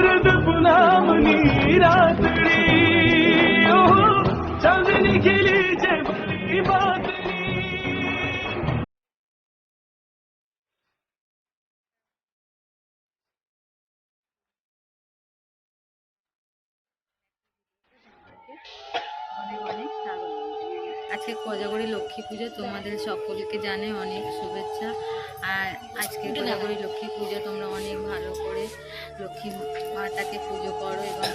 अमृत गुलामनी रातड़ी ओ चांदनी खिली जबली बात Thank you. আজকে কোজাগরি লক্ষ্মী পুজো। তোমাদের সকলকে জানে অনেক শুভেচ্ছা। আর আজকে কোজাগরি লক্ষ্মী পুজো তোমরা অনেক ভালো করে লক্ষ্মী মাতাকে পুজো করো এবং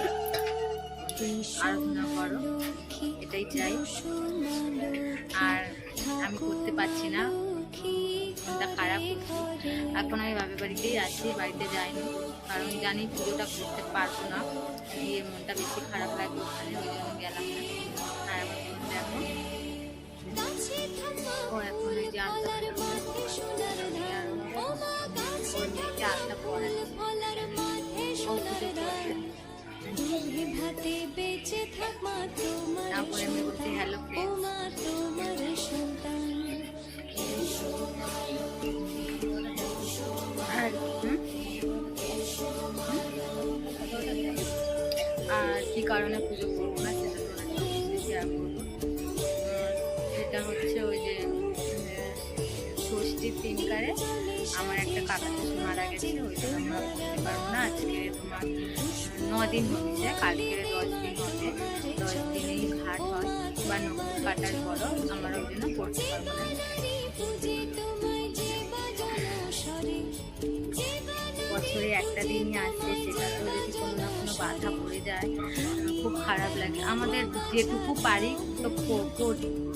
আরাধনা করো। এটাই চাই। আর আমি করতে পারছি না। মনটা খারাপ এখন আমি বাপের বাড়িতেই আছি বাড়িতে যাইনি। কারণ জানি পুজোটা করতে পারব না। গিয়ে মনটা বেশি খারাপ লাগবে। ওখানে ওই জন্য গেলাম না। তারপরে আমি বলছি হ্যালো ফ্রেন্ড আর হুম? আর কি কারণে পুজো করব না সেটা শেয়ার করব? সেটা হচ্ছে ওই যে ষষ্ঠীর দিনকারে আমার একটা কাকা মারা গেছে ওই জন্য আমরা করতে পারব না। আজকে তোমার দিন হচ্ছে, কালকে দশ দিন হবে দশ দিনেই ঘাট হয়, বা নদী কাটার পরও আমরা ওই জন্য পড়তে পারব না। বছরে একটা দিনই আসছে সেটাতেও যদি কোনো না কোনো বাধা পড়ে যায়, খুব খারাপ লাগে। আমাদের যেটুকু পারি তো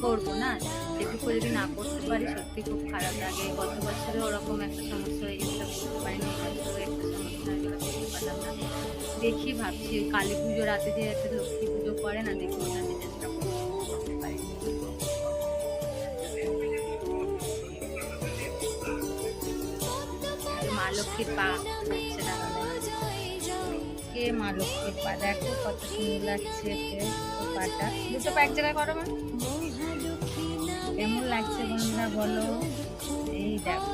করব না? যেটুকু যদি না করতে পারি সত্যি খুব খারাপ লাগে। গত বছরে ওরকম একটা সমস্যা হয়ে গেছিল করতে পারিনি না দেখি ভাবছি, কালী পুজো রাতে যে একটা লক্ষ্মী পুজো করে না, দেখি ওটাতে চেষ্টা করতে পারি কে মা লক্ষ্মীর পা? দেখো কত সুন্দর লাগছে পাটা। দুটো পা এক জায়গায় করো কেমন লাগছে বন্ধুরা বলো। এই দেখো।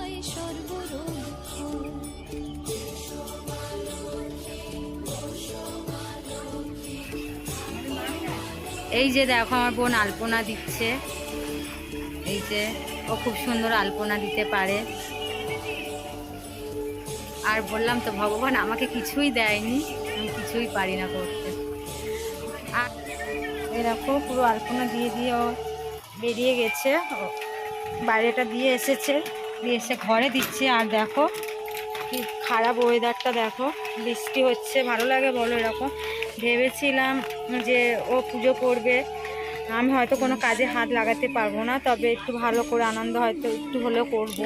এই যে দেখো আমার বোন আলপনা দিচ্ছে। এই যে ও খুব সুন্দর আলপনা দিতে পারে। আর বললাম তো, ভগবান আমাকে কিছুই দেয়নি, আমি কিছুই পারি না করতে। আর এরকম পুরো আলপনা দিয়ে দিয়ে ও বেরিয়ে গেছে বাইরেটা দিয়ে এসেছে, দিয়ে এসে ঘরে দিচ্ছে। আর দেখো কি খারাপ ওয়েদারটা দেখো, বৃষ্টি হচ্ছে, ভালো লাগে বলো এরকম। ভেবেছিলাম যে ও পুজো করবে আমি হয়তো কোনো কাজে হাত লাগাতে পারব না, তবে একটু ভালো করে আনন্দ হয়তো একটু হলেও করব।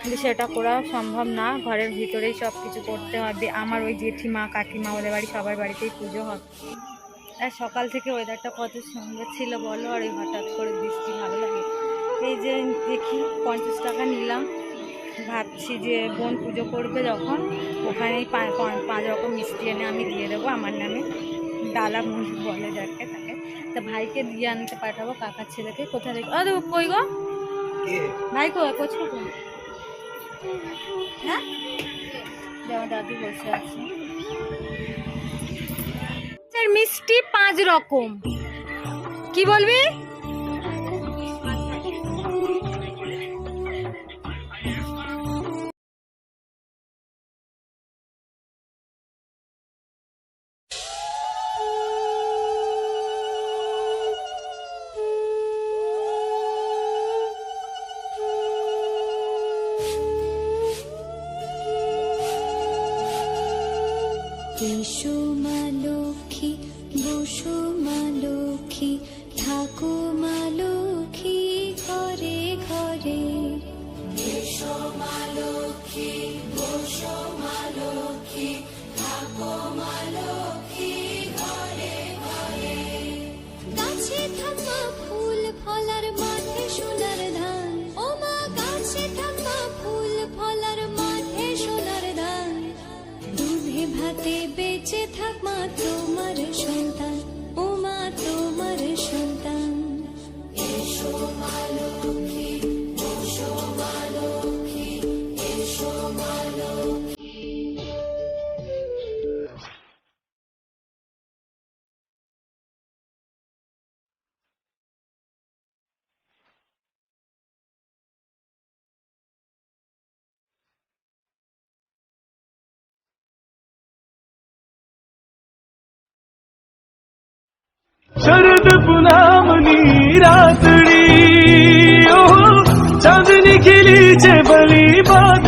কিন্তু সেটা করা সম্ভব না, ঘরের ভিতরেই সব কিছু করতে হবে। আমার ওই জেঠিমা, কাকিমা, ওদের বাড়ি, সবার বাড়িতেই পুজো হবে। আর সকাল থেকে ওয়েদারটা কত সুন্দর ছিল বলো, আর এই হঠাৎ করে বৃষ্টি ভালো লাগে। এই যে দেখি, পঞ্চাশ টাকা নিলাম। ভাবছি যে বোন পুজো করবে যখন, ওখানেই পাঁচ রকম মিষ্টি এনে আমি দিয়ে দেবো। আমার নামে ডালা মুখ বলে যাকে তা ভাইকে দিয়ে আনতে পাঠাবো কাকার ছেলেকে। কোথায় রেখে আরে কই গো? ভাই গো কোথায় কই হ্যাঁ? দাদু বসে আছে। মিষ্টি পাঁচ রকম। কি বলবি? লক্ষ্মী বসো মা লক্ষ্মী থাকো પૂનમની રાતડી ચાંદની ખીલી છે ભલી બાત